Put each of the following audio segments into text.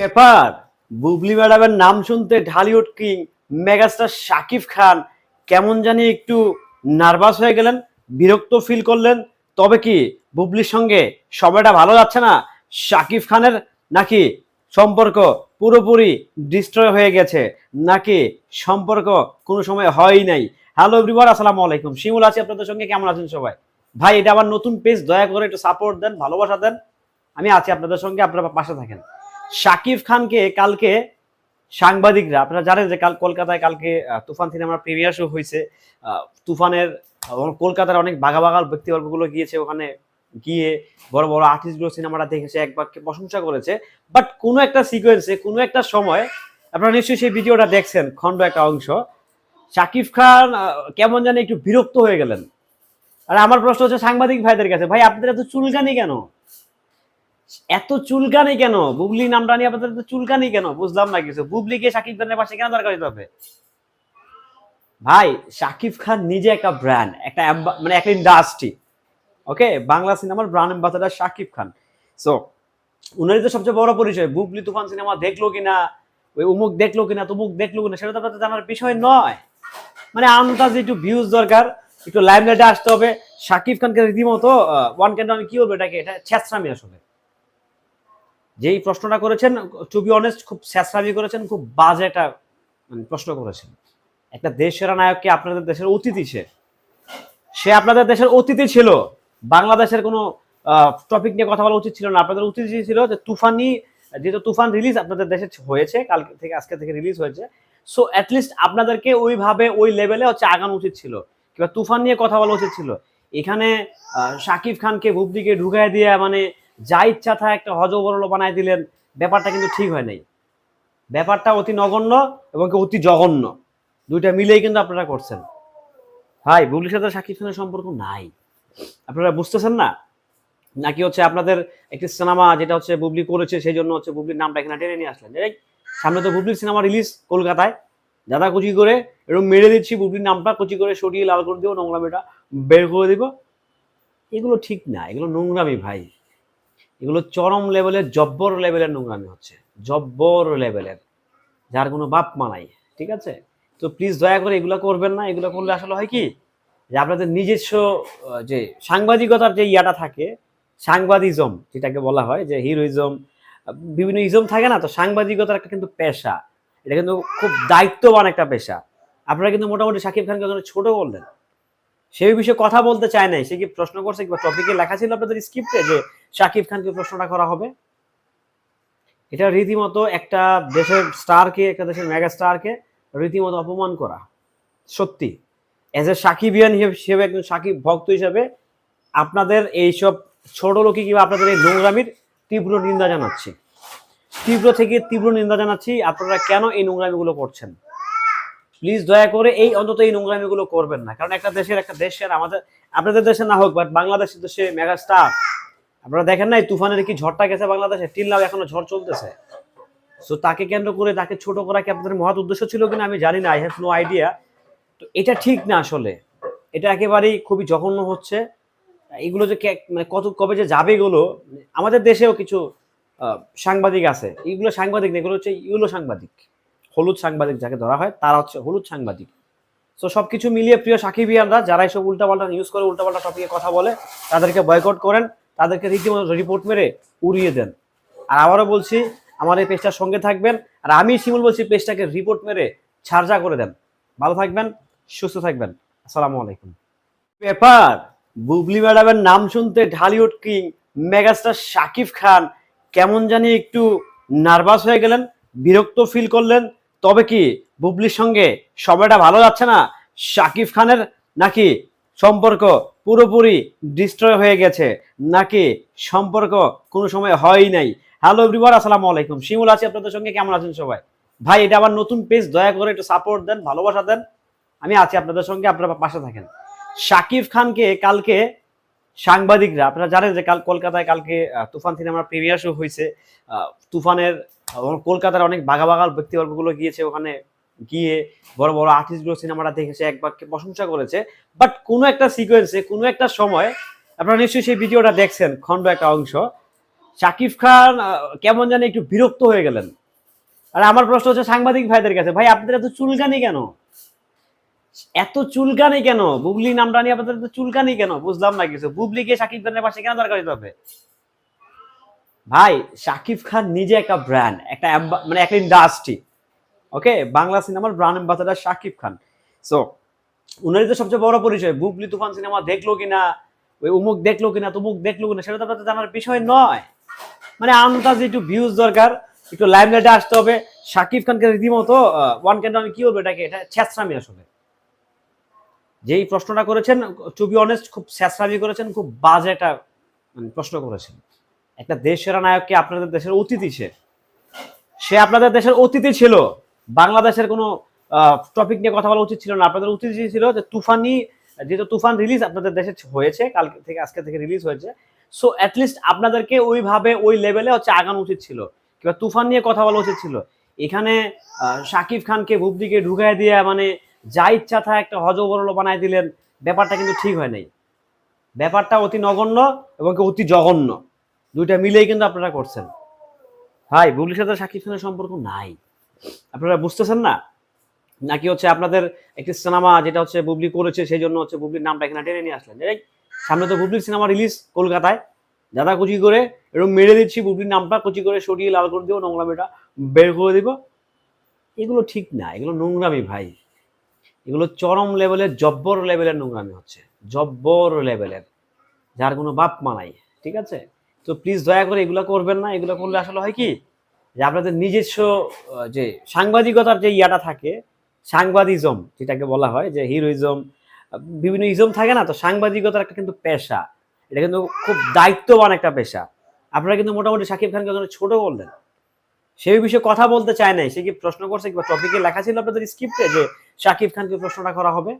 ব্যাপার, বুবলি ম্যাডামের নাম শুনতে ঢালিউড কিং মেগাস্টার শাকিব খান কেমন জানি একটু নার্ভাস হয়ে গেলেন, বিরক্ত ফিল করলেন। তবে কি, বুবলির সঙ্গে সময়টা ভালো যাচ্ছে না? শাকিব খানের নাকি সম্পর্ক পুরোপুরি ডিস্ট্রয় হয়ে গেছে? নাকি সম্পর্ক কোনো সময় হয়ই নাই? হ্যালো এভরিওয়ান আসসালামু আলাইকুম। শিমুল আছি, আপনাদের সঙ্গে। কেমন আছেন সবাই? ভাই, এটা আমার নতুন পেজ দয়া করে একটু সাপোর্ট দেন, ভালোবাসা দেন। আমি আছি আপনাদের সঙ্গে, আপনারা পাশে থাকেন। শাকিব খানকে কালকে সাংবাদিকরা, আপনারা জানেন যে কাল কলকাতায় কালকে তুফান সিনেমার প্রিমিয়ার শো হয়েছে। তুফানের কলকাতার অনেক বাঘা বাঘাল ব্যক্তিবর্গগুলো গিয়েছে, ওখানে গিয়ে বড় বড় আর্টিস্টগুলো সিনেমাটা দেখেছে, এক বাক্যে প্রশংসা করেছে। বাট কোনো একটা সিকোয়েন্সে কোনো একটা সময়, আপনারা নিশ্চয়ই সেই ভিডিওটা দেখছেন, খণ্ড একটা অংশ। শাকিব খান কেমন জানি একটু বিরক্ত হয়ে গেলেন। আর আমার প্রশ্ন হচ্ছে সাংবাদিক ভাইদের কাছে, ভাই, আপনাদের এত চুলকানি কেন? এত চুলকানি কেন? বুবলি নামটা নিয়ে আপনাদের এত চুলকানি কেন? বুঝলাম না কিছু। বুবলিকে শাকিব খানের পাশে কেন দরকার হতে হবে? ভাই, শাকিব খান নিজে একটা ব্র্যান্ড একটা মানে একটা ইন্ডাস্ট্রি ওকে বাংলা সিনেমার brand ambassador Shakib Khan. So উনারই তো সবচেয়ে বড় পরিচয়, বুবলি তুফান সিনেমা দেখল কিনা, ওই উমুক দেখল কিনা, তুমুক দেখল কিনা, সেটা তো আপনাদের জানার বিষয় নয়। মানে আন্দাজে একটু ভিউজ দরকার। একটু লাইমলাইটে আসতে হবে। শাকিব খানকে রীতিমতো ওয়ান ক্যান্ড কি বলব এটাকে? এটা ছেঁচড়ামি আসলে। যেই প্রশ্নটা করেছেন টু বি অনেস্ট খুব স্যাসরামি করেছেন, খুব বাজে একটা মানে প্রশ্ন করেছেন। একটা দেশ সেরা নায়ককে আপনাদের দেশের অতিথি সে? সে আপনাদের দেশের অতিথি ছিল। বাংলাদেশের কোনো টপিক নিয়ে কথা বলা উচিত ছিল না। আপনাদের উচিত ছিল, যে তুফানি, যেহেতু তুফান রিলিজ আপনাদের দেশে হয়েছে কালকে থেকে, আজকে থেকে রিলিজ হয়েছে। সো অ্যাটলিস্ট আপনাদেরকে ওইভাবে, ওই লেভেলে হচ্ছে আগানো উচিত ছিল। কিংবা তুফান নিয়ে কথা বলা উচিত ছিল। এখানে শাকিব খানকে বুবদিকে ঢুকায় দিয়ে মানে যা ইচ্ছা থা একটা হজবরল বানায় দিলেন, ব্যাপারটা কিন্তু ঠিক হয় নাই। ব্যাপারটা অতি নগণ্য এবং অতি জঘন্য। দুইটা মিলেই কিন্তু আপনারা করছেন। ভাই বুবলির সাথে শাকিব খানের সম্পর্ক নাই। আপনারা বুঝতেছেন না? নাকি হচ্ছে আপনাদের একটি সিনেমা যেটা হচ্ছে বুবলি করেছে, সেই জন্য হচ্ছে বুবলির নামটা এখানে টেনে নিয়ে আসলেন? সামনে তো বুবলির সিনেমা রিলিজ কলকাতায়। দাদা কুচি করে এরকম মেরে দিচ্ছি বুবলির নামটা, কুচি করে সরিয়ে লাল করে দিব নোংরামিটা বের করে দিব। এগুলো ঠিক না, এগুলো নোংরামি ভাই। এগুলো চরম লেভেলের, জব্বর লেভেলের নোংরামি হচ্ছে, জব্বর লেভেলের। যার কোনো বাপ মানাই ঠিক আছে? তো প্লিজ দয়া করে এগুলো করবেন না, এগুলো করলে আসলে হয় কি? যে আপনাদের নিজস্ব যে সাংবাদিকতার যে ইয়াটা থাকে, সাংবাদিজম যেটাকে বলা হয়, যে হিরোইজম বিভিন্ন ইজম থাকে না, তো সাংবাদিকতার একটা কিন্তু পেশা। এটা কিন্তু খুব দায়িত্ববান একটা পেশা। আপনারা কিন্তু মোটামুটি শাকিব খানকে ওখানে ছোট করলেন সেই বিষয়ে কথা বলতে চায় নাই, সে কি প্রশ্ন করছে কিংবা টপিকে লেখা ছিল আপনাদের স্ক্রিপ্টে যে শাকিব খানকে প্রশ্নটা করা হবে? এটা রীতিমতো একটা দেশের স্টারকে একটা দেশের মেগা স্টারকে রীতিমতো অপমান করা। সত্যি। এজ এ সাকিবিয়ান হিসেবে একজন সাকিব ভক্ত হিসেবে আপনাদের এইসব ছোট লোকই কিংবা আপনাদের এই নোংরামির তীব্র নিন্দা জানাচ্ছি। তীব্র থেকে তীব্র নিন্দা জানাচ্ছি। আপনারা কেন এই নোংরামিগুলো করছেন? প্লিজ দয়া করে এই অন্তত এই নোংরামিগুলো করবেন না। কারণ একটা দেশের একটা দেশের আমাদের আপনাদের দেশে না হোক বাট বাংলাদেশের দেশে মেগা স্টার আপনারা দেখেন নাই, তুফানের কি ঝড়টা গেছে বাংলাদেশে? টিল্লাও এখনও ঝড় চলতেছে। সো তাকে কেন্দ্র করে, তাকে ছোট করা কি আপনাদের মহৎ উদ্দেশ্য ছিল কিনা আমি জানি না আই হ্যাভ নো আইডিয়া তো এটা ঠিক না আসলে। এটা একেবারেই খুবই জঘন্য হচ্ছে। এগুলো যে মানে কত কবে যে যাবে এগুলো আমাদের দেশেও কিছু সাংবাদিক আছে। এইগুলো সাংবাদিক না, এগুলো হচ্ছে ইউলো সাংবাদিক। হলুদ সাংবাদিক যাকে ধরা হয়, তারা হচ্ছে হলুদ সাংবাদিক। তো সব কিছু মিলিয়ে প্রিয় সাকিব সাকিবিয়ানরা, যারা এসব উল্টাপাল্টা নিউজ করে, উল্টাপাল্টা টপিকে কথা বলে, তাদেরকে বয়কট করেন, তাদেরকে রীতিমতো রিপোর্ট মেরে উড়িয়ে দেন। আর আবারও বলছি, আমার এই পেজটার সঙ্গে থাকবেন, আর আমি শিমুল বলছি পেজটাকে রিপোর্ট মেরে ছাড়জা করে দেন। ভালো থাকবেন, সুস্থ থাকবেন। আসসালামু আলাইকুম। পেপার বুবলি ম্যাডামের নাম শুনতে ঢালিউড কিং মেগাস্টার শাকিব খান কেমন জানি একটু নার্ভাস হয়ে গেলেন, বিরক্ত ফিল করলেন, তবে কি বুবলির সঙ্গে সময়টা ভালো যাচ্ছে না? শাকিব খানের নাকি সম্পর্ক পুরোপুরি ডিস্ট্রয় হয়ে গেছে? নাকি সম্পর্ক কোনো সময় হয়ই নাই? হ্যালো এভরিওয়ান আসসালামু আলাইকুম। শিমুল আছি আপনাদের সঙ্গে, কেমন আছেন সবাই? ভাই, এটা আমার নতুন পেজ দয়া করে একটু সাপোর্ট দেন, ভালোবাসা দেন। আমি আছি আপনাদের সঙ্গে, আপনারা পাশে থাকেন। শাকিব খানকে কালকে সাংবাদিকরা, আপনারা জানেন যে কাল কলকাতায় কালকে তুফান সিনেমার প্রিমিয়ার শো হয়েছে। তুফানের কলকাতার অনেক বাঘা বাঘাল ব্যক্তিবর্গগুলো গিয়েছে ওখানে গিয়ে বড় বড় আর্টিস্টগুলো সিনেমাটা দেখেছে, এক বাক্যে প্রশংসা করেছে। বাট কোনো একটা সিকোয়েন্সে কোনো একটা সময়, আপনারা নিশ্চয়ই সেই ভিডিওটা দেখছেন, খণ্ড একটা অংশ। শাকিব খান কেমন জানি একটু বিরক্ত হয়ে গেলেন। আর আমার প্রশ্ন হচ্ছে সাংবাদিক ভাইদের কাছে, ভাই, আপনাদের এত চুলকানি কেন? এত চুলকানি কেন? বুবলি নামটা নিয়ে আপনাদের চুলকানি কেন? বুঝলাম না কিছু। বুবলিকে শাকিব খানের পাশে কেন দরকার হবে? ভাই শাকিব খান নিজে একটা ব্র্যান্ড একটা মানে একটা ইন্ডাস্ট্রি ওকে? বাংলা সিনেমার brand ambassador Shakib Khan. So উনারই তো সবচেয়ে বড় পরিচয়। বুবলি তুফান সিনেমা দেখল কিনা? ওই উমুক দেখল কিনা, তুমুক দেখল কিনা, সেটা তো আপনাদের জানার বিষয় নয়। মানে আন্দাজ, একটু ভিউজ দরকার, একটু লাইমলাইটে আসতে হবে। শাকিব খানকে রীতিমতো ওয়ান ক্যান্ড কি বলব এটাকে? এটা ছেঁচড়ামি আসলে। যেই প্রশ্নটা করেছেন টু বি অনেস্ট খুব ছেঁচড়ামি করেছেন খুব বাজে একটা মানে, প্রশ্ন করেছেন। একটা দেশের নায়ককে আপনাদের দেশের অতিথি সে? সে আপনাদের দেশের অতিথি ছিল। বাংলাদেশের কোনো টপিক নিয়ে কথা বলা উচিত ছিল না। আপনাদের অতিথি ছিল যে তুফানি যেহেতু তুফান রিলিজ আপনাদের দেশে হয়েছে কালকে থেকে আজকে থেকে রিলিজ হয়েছে। সো অ্যাটলিস্ট আপনাদেরকে ওইভাবে ওই লেভেলে হচ্ছে আগানো উচিত ছিল। কিংবা তুফান নিয়ে কথা বলা উচিত ছিল। এখানে শাকিব খানকে বুবলিকে ঢুকাই দিয়ে মানে যা ইচ্ছা থা একটা হজবরল বানাই দিলেন, ব্যাপারটা কিন্তু ঠিক হয় নাই। ব্যাপারটা অতি নগণ্য এবং অতি জঘন্য। দুইটা মিলেই কিন্তু আপনারা করছেন। ভাই, বুবলির সাথে শাকিব খানের সম্পর্ক নাই। আপনারা বুঝতেছেন না? নাকি হচ্ছে আপনাদের একটি সিনেমা যেটা হচ্ছে বুবলি করেছে, সেই জন্য হচ্ছে বুবলির নামটা এখানে টেনে নিয়ে আসলেন। সামনে তো বুবলির সিনেমা রিলিজ কলকাতায়। দাদা, কুচি করে এরকম মেরে দিচ্ছি বুবলির নামটা, কুচি করে সরিয়ে লাল করে দিব, নোংরামিটা বের করে দিব। এগুলো ঠিক না, এগুলো নোংরামি ভাই। এগুলো চরম লেভেলের, জব্বর লেভেলের নোংরামি হচ্ছে। জব্বর লেভেলের। যার কোনো বাপ মানাই ঠিক আছে? তো প্লিজ দয়া করে এগুলো করবেন না। এগুলো করলে আসলে হয় কি? যে আপনাদের নিজস্ব যে সাংবাদিকতার যে ইয়াটা থাকে, সাংবাদিজম, যেটাকে বলা হয়, যে হিরোইজম, বিভিন্ন ইজম থাকে না? তো সাংবাদিকতার একটা কিন্তু পেশা। এটা কিন্তু খুব দায়িত্ববান একটা পেশা। আপনারা কিন্তু মোটামুটি শাকিব খানকে ছোট বললেন। সেই বিষয়ে কথা বলতে চায় নাই। সে কি প্রশ্ন করছে কিংবা টপিকে লেখা ছিল আপনাদের স্ক্রিপ্টে যে শাকিব খানকে প্রশ্নটা করা হবে?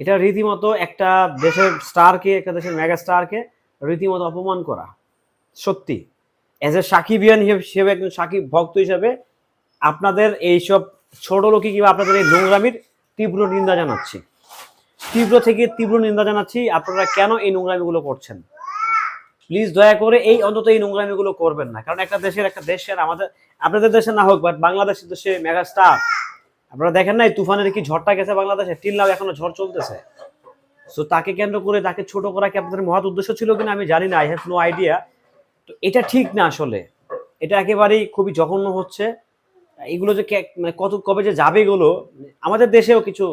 এটা রীতিমতো একটা দেশের স্টারকে, একটা দেশের মেগা স্টারকে রীতিমতো অপমান করা। সত্যি। এজ এ সাকিবিয়ান হিসেবে একজন সাকিব ভক্ত হিসেবে আপনাদের এইসব ছোট লোকই কিংবা আপনাদের এই নোংরামির তীব্র নিন্দা জানাচ্ছি। তীব্র থেকে তীব্র নিন্দা জানাচ্ছি, আপনারা কেন এই নোংরামিগুলো করছেন? প্লিজ দয়া করে এই অন্তত এই নোংরামিগুলো করবেন না। কারণ একটা দেশের একটা দেশের আমাদের আপনাদের দেশে না হোক বাট বাংলাদেশের দেশে মেগা স্টার আপনারা দেখেন নাই তুফানের কি ঝড়টা গেছে বাংলাদেশে? টিল্লাও এখনও ঝড় চলতেছে। সো তাকে কেন্দ্র করে, তাকে ছোট করা কি আপনাদের মহৎ উদ্দেশ্য ছিল কিনা আমি জানি না আই হ্যাভ নো আইডিয়া তো এটা ঠিক না আসলে। এটা একেবারেই খুবই জঘন্য হচ্ছে। এগুলো যে মানে কত কবে যে যাবে এগুলো, আমাদের দেশেও কিছু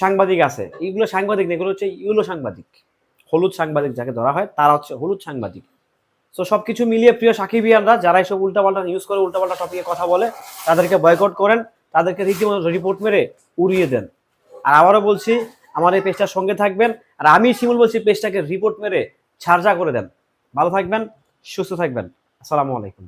সাংবাদিক আছে। এগুলো সাংবাদিক না, এগুলো হচ্ছে ইউলো সাংবাদিক। হলুদ সাংবাদিক যাকে ধরা হয়, তারা হচ্ছে হলুদ সাংবাদিক। তো সবকিছু মিলিয়ে প্রিয় সাকিবিয়ানরা যারা এইসব উল্টাপাল্টা নিউজ করে, উল্টাপাল্টা টপিকে কথা বলে, তাদেরকে বয়কট করেন, তাদেরকে রীতিমতো রিপোর্ট মেরে উড়িয়ে দেন। আর আবারও বলছি, আমার এই পেজটার সঙ্গে থাকবেন, আর আমি শিমুল বলছি পেজটাকে রিপোর্ট মেরে ছাড়জা করে দেন। ভালো থাকবেন, সুস্থ থাকবেন। আসসালামু আলাইকুম।